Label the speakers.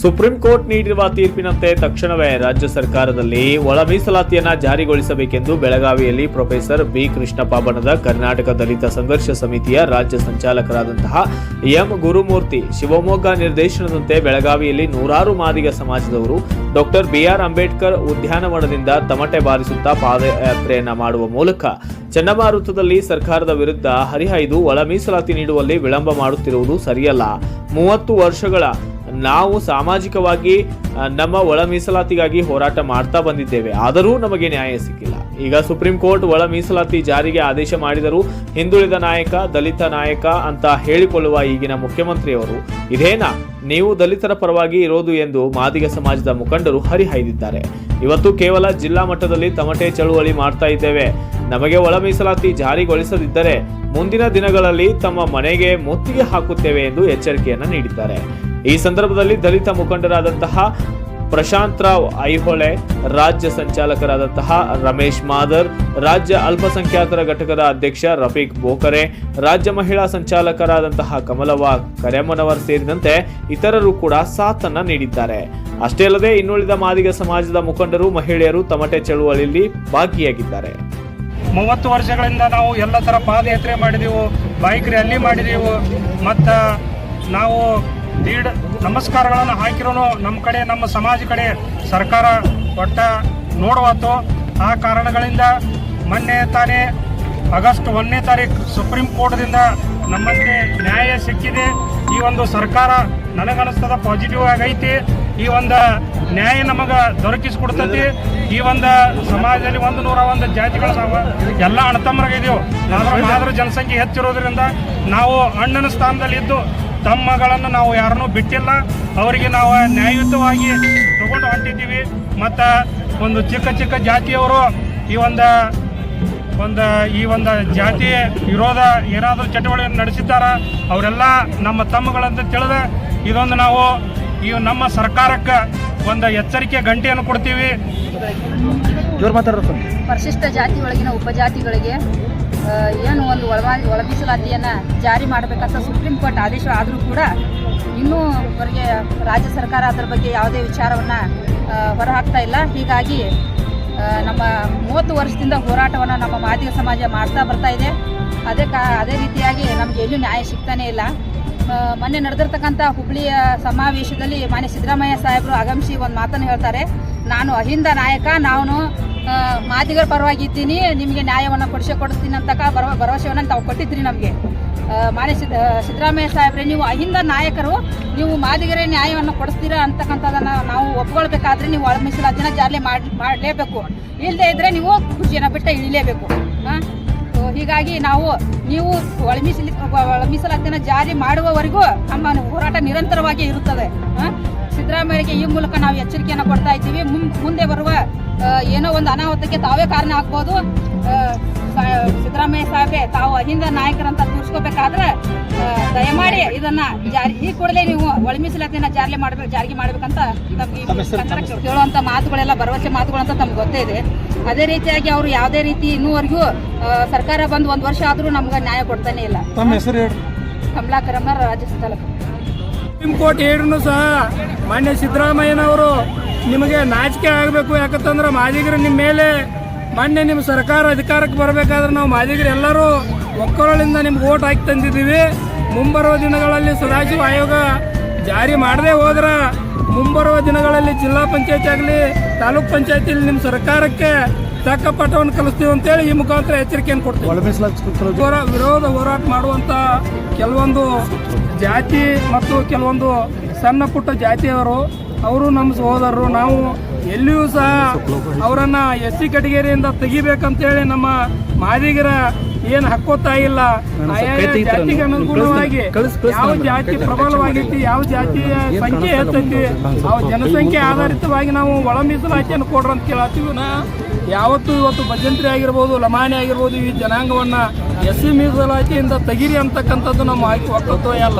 Speaker 1: Supreme court ನೀಡಿರುವ ತೀರ್ಪಿನಂತೆ ತಕ್ಷಣವೇ ರಾಜ್ಯ ಸರ್ಕಾರದಲ್ಲಿ ಒಳ ಮೀಸಲಾತಿಯನ್ನ ಜಾರಿಗೊಳಿಸಬೇಕೆಂದು ಬೆಳಗಾವಿಯಲ್ಲಿ ಪ್ರೊಫೆಸರ್ ಬಿ ಕೃಷ್ಣಪ್ಪ ಬಣದ ಕರ್ನಾಟಕ ದಲಿತ ಸಂಘರ್ಷ ಸಮಿತಿಯ ರಾಜ್ಯ ಸಂಚಾಲಕರಾದಂತಹ ಎಂ ಗುರುಮೂರ್ತಿ, ಶಿವಮೊಗ್ಗ ನಿರ್ದೇಶನದಂತೆ ಬೆಳಗಾವಿಯಲ್ಲಿ ನೂರಾರು ಮಾದಿಗ ಸಮಾಜದವರು ಡಾಕ್ಟರ್ ಬಿಆರ್ ಅಂಬೇಡ್ಕರ್ ಉದ್ಯಾನವನದಿಂದ ತಮಟೆ ಬಾರಿಸುತ್ತಾ ಪಾದಯಾತ್ರೆಯನ್ನ ಮಾಡುವ ಮೂಲಕ ಚಂಡಮಾರುತದಲ್ಲಿ ಸರ್ಕಾರದ ವಿರುದ್ಧ ಹರಿಹಾಯ್ದು ಒಳ ಮೀಸಲಾತಿ ನೀಡುವಲ್ಲಿ ವಿಳಂಬ ಮಾಡುತ್ತಿರುವುದು ಸರಿಯಲ್ಲ. ಮೂವತ್ತು ವರ್ಷಗಳ ನಾವು ಸಾಮಾಜಿಕವಾಗಿ ನಮ್ಮ ಒಳ ಮೀಸಲಾತಿಗಾಗಿ ಹೋರಾಟ ಮಾಡ್ತಾ ಬಂದಿದ್ದೇವೆ. ಆದರೂ ನಮಗೆ ನ್ಯಾಯ ಸಿಕ್ಕಿಲ್ಲ. ಈಗ ಸುಪ್ರೀಂ ಕೋರ್ಟ್ ಒಳ ಮೀಸಲಾತಿ ಜಾರಿಗೆ ಆದೇಶ ಮಾಡಿದರೂ ಹಿಂದುಳಿದ ನಾಯಕ, ದಲಿತ ನಾಯಕ ಅಂತ ಹೇಳಿಕೊಳ್ಳುವ ಈಗಿನ ಮುಖ್ಯಮಂತ್ರಿಯವರು, ಇದೇನಾ? ನೀವು ದಲಿತರ ಪರವಾಗಿ ಇರೋದು ಎಂದು ಮಾದಿಗ ಸಮಾಜದ ಮುಖಂಡರು ಹರಿಹಾಯ್ದಿದ್ದಾರೆ. ಇವತ್ತು ಕೇವಲ ಜಿಲ್ಲಾ ಮಟ್ಟದಲ್ಲಿ ತಮಟೆ ಚಳುವಳಿ ಮಾಡ್ತಾ ಇದ್ದೇವೆ. ನಮಗೆ ಒಳ ಮೀಸಲಾತಿ ಜಾರಿಗೊಳಿಸದಿದ್ದರೆ ಮುಂದಿನ ದಿನಗಳಲ್ಲಿ ತಮ್ಮ ಮನೆಗೆ ಮುತ್ತಿಗೆ ಹಾಕುತ್ತೇವೆ ಎಂದು ಎಚ್ಚರಿಕೆಯನ್ನು ನೀಡಿದ್ದಾರೆ. ಈ ಸಂದರ್ಭದಲ್ಲಿ ದಲಿತ ಮುಖಂಡರಾದಂತಹ ಪ್ರಶಾಂತ್ ರಾವ್ ಐಹೊಳೆ, ರಾಜ್ಯ ಸಂಚಾಲಕರಾದಂತಹ ರಮೇಶ್ ಮಾದರ್, ರಾಜ್ಯ ಅಲ್ಪಸಂಖ್ಯಾತರ ಘಟಕದ ಅಧ್ಯಕ್ಷ ರಫೀಕ್ ಬೋಕರೆ, ರಾಜ್ಯ ಮಹಿಳಾ ಸಂಚಾಲಕರಾದಂತಹ ಕಮಲವ್ವ ಕರೆಮನವರ್ ಸೇರಿದಂತೆ ಇತರರು ಕೂಡ ಸಾಥನ್ನ ನೀಡಿದ್ದಾರೆ. ಅಷ್ಟೇ ಅಲ್ಲದೆ ಇನ್ನುಳಿದ ಮಾದಿಗ ಸಮಾಜದ ಮುಖಂಡರು, ಮಹಿಳೆಯರು ತಮಟೆ ಚಳುವಳಿಯಲ್ಲಿ ಭಾಗಿಯಾಗಿದ್ದಾರೆ.
Speaker 2: ಮೂವತ್ತು ವರ್ಷಗಳಿಂದ ನಾವು ಎಲ್ಲ ಥರ ಪಾದಯಾತ್ರೆ ಮಾಡಿದೆವು ಬೈಕ್ ರ್ಯಾಲಿ ಮಾಡಿದೆವು, ಮತ್ತು ನಾವು ದೀಡ್, ನಮಸ್ಕಾರಗಳನ್ನು ಹಾಕಿರೋನು ನಮ್ಮ ಕಡೆ, ನಮ್ಮ ಸಮಾಜ ಕಡೆ ಸರ್ಕಾರ ಒಟ್ಟ ನೋಡುವತ್ತು ಆ ಕಾರಣಗಳಿಂದ ಮೊನ್ನೆ ತಾನೇ, ಆಗಸ್ಟ್ ಒಂದನೇ ತಾರೀಕು ಸುಪ್ರೀಂ ಕೋರ್ಟ್ದಿಂದ ನಮ್ಮಂತೆ ನ್ಯಾಯ ಸಿಕ್ಕಿದೆ. ಈ ಒಂದು ಸರ್ಕಾರ ನನಗನ್ನಿಸ್ತದ ಪಾಸಿಟಿವ್ ಆಗೈತಿ. ಈ ಒಂದು ನ್ಯಾಯ ನಮಗೆ ದೊರಕಿಸ್ಕೊಡ್ತೈತಿ. ಈ ಒಂದು ಸಮಾಜದಲ್ಲಿ ಒಂದು ನೂರ ಒಂದು ಜಾತಿಗಳು ಸಾವ. ಎಲ್ಲ ಅಣ್ಣತಮ್ಮರಾಗಿದ್ದೀವಿ ಮಾದ್ರ ಜನಸಂಖ್ಯೆ ಹೆಚ್ಚಿರೋದ್ರಿಂದ ನಾವು ಅಣ್ಣನ ಸ್ಥಾನದಲ್ಲಿ ಇದ್ದು ತಮ್ಮಗಳನ್ನು ನಾವು ಯಾರನ್ನೂ ಬಿಟ್ಟಿಲ್ಲ. ಅವರಿಗೆ ನಾವು ನ್ಯಾಯಯುತವಾಗಿ ತಗೊಂಡು ಹೊಂಟಿದ್ದೀವಿ. ಮತ್ತು ಒಂದು ಚಿಕ್ಕ ಚಿಕ್ಕ ಜಾತಿಯವರು ಈ ಒಂದು ಒಂದು, ಈ ಒಂದು ಜಾತಿ ವಿರೋಧ ಏನಾದರೂ ಚಟುವಟಿಕೆ ನಡೆಸಿದ್ದಾರ, ಅವರೆಲ್ಲ ನಮ್ಮ ತಮ್ಮಗಳಂತ ತಿಳಿದ ಇದೊಂದು ನಾವು ಈ ನಮ್ಮ ಸರ್ಕಾರಕ್ಕೆ ಒಂದು ಎಚ್ಚರಿಕೆ ಗಂಟೆಯನ್ನು ಕೊಡ್ತೀವಿ.
Speaker 3: ಪರಿಶಿಷ್ಟ ಜಾತಿ ಒಳಗಿನ ಉಪಜಾತಿಗಳಿಗೆ ಏನು ಒಂದು ಒಳ ಒಳ ಮೀಸಲಾತಿಯನ್ನು ಜಾರಿ ಮಾಡಬೇಕಂತ ಸುಪ್ರೀಂ ಕೋರ್ಟ್ ಆದೇಶ ಆದರೂ ಕೂಡ ಇನ್ನೂ ಅವರಿಗೆ ರಾಜ್ಯ ಸರ್ಕಾರ ಅದರ ಬಗ್ಗೆ ಯಾವುದೇ ವಿಚಾರವನ್ನು ಹೊರಹಾಕ್ತಾ ಇಲ್ಲ. ಹೀಗಾಗಿ ನಮ್ಮ ಮೂವತ್ತು ವರ್ಷದಿಂದ ಹೋರಾಟವನ್ನು ನಮ್ಮ ಮಾದಿಗ ಸಮಾಜ ಮಾಡ್ತಾ ಬರ್ತಾ ಇದೆ. ಅದೇ ಕಾ ಅದೇ ರೀತಿಯಾಗಿ ನಮಗೆ ಎಲ್ಲೂ ನ್ಯಾಯ ಸಿಗ್ತಾನೇ ಇಲ್ಲ. ಮೊನ್ನೆ ನಡೆದಿರ್ತಕ್ಕಂಥ ಹುಬ್ಳಿಯ ಸಮಾವೇಶದಲ್ಲಿ ಮಾನ್ಯ ಸಿದ್ದರಾಮಯ್ಯ ಸಾಹೇಬರು ಆಗಮಿಸಿ ಒಂದು ಮಾತನ್ನು ಹೇಳ್ತಾರೆ. ನಾನು ಅಹಿಂದ ನಾಯಕ, ನಾನು ಮಾದಿಗರ ಪರವಾಗಿ ಇದ್ದೀನಿ, ನಿಮಗೆ ನ್ಯಾಯವನ್ನು ಕೊಡಿಸೇ ಕೊಡಿಸ್ತೀನಿ ಅಂತಕ ಭರವ, ಭರವಸೆಯನ್ನು ತಾವು ಕೊಟ್ಟಿದ್ರಿ ನಮಗೆ. ಮಾನ್ಯ ಸಿದ್ದ ಸಿದ್ದರಾಮಯ್ಯ ಸಾಹೇಬ್ರೆ, ನೀವು ಅಹಿಂದ ನಾಯಕರು, ನೀವು ಮಾದಿಗರೇ ನ್ಯಾಯವನ್ನು ಕೊಡಿಸ್ತೀರಾ ಅಂತಕ್ಕಂಥದ್ದನ್ನು ನಾವು ಒಪ್ಕೊಳ್ಬೇಕಾದ್ರೆ ನೀವು ಒಳ ಮೀಸಲಾತಿನ ಜಾರಿ ಮಾಡಿ, ಮಾಡಲೇಬೇಕು. ಇಲ್ಲದೆ ಇದ್ದರೆ ನೀವು ಖುಷಿಯನ್ನು ಬಿಟ್ಟು ಇಳಿಲೇಬೇಕು. ಹಾಂ ಹೀಗಾಗಿ ನಾವು ನೀವು ಒಳಮೀಸಲಿ ಒಳ ಮೀಸಲಾತಿನ ಜಾರಿ ಮಾಡುವವರೆಗೂ ನಮ್ಮ ಹೋರಾಟ ನಿರಂತರವಾಗಿ ಇರುತ್ತದೆ? ಸಿದ್ದರಾಮಯ್ಯಗೆ ಈ ಮೂಲಕ ನಾವು ಎಚ್ಚರಿಕೆಯನ್ನು ಕೊಡ್ತಾ ಇದ್ದೀವಿ. ಮುಂದೆ ಬರುವ ಏನೋ ಒಂದು ಅನಾಹುತಕ್ಕೆ ತಾವೇ ಕಾರಣ ಆಗ್ಬೋದು. ಸಿದ್ದರಾಮಯ್ಯ ಸಾ- ಸಾಹೇಬ್ರೆ ತಾವು ಅಹಿಂದ ನಾಯಕರಂತ ತೋರಿಸ್ಕೋಬೇಕಾದ್ರೆ ದಯಮಾಡಿ ಇದನ್ನ ಜಾರಿ ಈ ಕೂಡಲೇ ನೀವು ಒಳ ಮೀಸಲಾತಿನ ಜಾರಿ ಮಾಡ್ಬೇಕು ಜಾರಿಗೆ ಮಾಡ್ಬೇಕಂತ ನಮ್ಗೆ ಕೇಳುವಂತ ಮಾತುಗಳೆಲ್ಲ ಭರವಸೆ ಮಾತುಗಳಂತ ತಮ್ಗೆ ಗೊತ್ತೇ ಇದೆ. ಅದೇ ರೀತಿಯಾಗಿ ಅವರು ಯಾವುದೇ ರೀತಿ ಇನ್ನೂವರೆಗೂ ಸರ್ಕಾರ ಬಂದು ಒಂದು ವರ್ಷ ಆದರೂ ನಮ್ಗೆ ನ್ಯಾಯ ಕೊಡ್ತಾನೆ ಇಲ್ಲ.
Speaker 4: ತಮ್ಮ ಹೆಸರು ಹೇಳ್ರಿ.
Speaker 3: ಕಮಲಾಕರಮ್ಮ ರಾಜ್ಯ ಸಂಚಾಲಕ
Speaker 2: ಸುಪ್ರೀಂ ಕೋರ್ಟ್ ಹೇಳಿದ್ರು ಸಹ ಮಾನ್ಯ ಸಿದ್ದರಾಮಯ್ಯನವರು ನಿಮಗೆ ನಾಚಿಕೆ ಆಗಬೇಕು ಯಾಕಂತಂದ್ರೆ ಮಾದಿಗರು ನಿಮ್ಮ ಮೇಲೆ ಮೊನ್ನೆ ನಿಮ್ಮ ಸರ್ಕಾರ ಅಧಿಕಾರಕ್ಕೆ ಬರಬೇಕಾದ್ರೆ ನಾವು ಮಾದಿಗರು ಎಲ್ಲರೂ ಒಕ್ಕರಳಿಂದ ನಿಮ್ಗೆ ಓಟ್ ಹಾಕಿ ತಂದಿದ್ದೀವಿ. ಮುಂಬರುವ ದಿನಗಳಲ್ಲಿ ಸದಾಶಿವ ಆಯೋಗ ಜಾರಿ ಮಾಡದೇ ಹೋದ್ರೆ ಮುಂಬರುವ ದಿನಗಳಲ್ಲಿ ಜಿಲ್ಲಾ ಪಂಚಾಯತ್ ಆಗಲಿ ತಾಲೂಕ್ ಪಂಚಾಯತಿಲಿ ನಿಮ್ಮ ಸರ್ಕಾರಕ್ಕೆ ತಕ್ಕ ಪಾಠವನ್ನು ಕಲಿಸ್ತೀವಿ ಅಂತೇಳಿ ಈ ಮುಖಾಂತರ ಎಚ್ಚರಿಕೆಯನ್ನು ಕೊಡ್ತೀವಿ. ವಿರೋಧ ಹೋರಾಟ ಮಾಡುವಂತ ಕೆಲವೊಂದು ಜಾತಿ ಮತ್ತು ಕೆಲವೊಂದು ಸಣ್ಣ ಪುಟ್ಟ ಜಾತಿಯವರು ಅವರು ನಮ್ಮ ಸಹೋದರರು ನಾವು ಎಲ್ಲಿಯೂ ಸಹ ಅವರನ್ನ ಎಸ್ ಸಿ ಕೆಟಗರಿಯಿಂದ ತೆಗಿಬೇಕಂತೇಳಿ ನಮ್ಮ ಮಾದಿಗರ ಏನು ಹಕ್ಕೋತಾ ಇಲ್ಲ ಆಯಾ ಜಾತಿಗೆ ಅನುಗುಣವಾಗಿ ಯಾವ ಜಾತಿ ಪ್ರಬಲವಾಗೈತಿ ಯಾವ ಜಾತಿಯ ಸಂಖ್ಯೆ ಹೆಚ್ಚೈತಿ ಆ ಜನಸಂಖ್ಯೆ ಆಧಾರಿತವಾಗಿ ನಾವು ಒಳ ಮೀಸಲಾತಿಯನ್ನು ಕೊಡ್ರಿ ಅಂತ ಕೇಳತ್ತೀವಿ. ನಾ ಯಾವತ್ತೂ ಇವತ್ತು ಭಜಂತ್ರಿ ಆಗಿರ್ಬೋದು ಲಮಾನಿ ಆಗಿರ್ಬೋದು ಈ ಜನಾಂಗವನ್ನ ಎಸ್ ಸಿ ಮೀಸಲಾತಿಯಿಂದ ತೆಗಿರಿ ಅಂತಕ್ಕಂಥದ್ದು ನಮ್ಮ ಆಯ್ಕೆ ಒಕ್ಕತ್ತೋ ಅಲ್ಲ.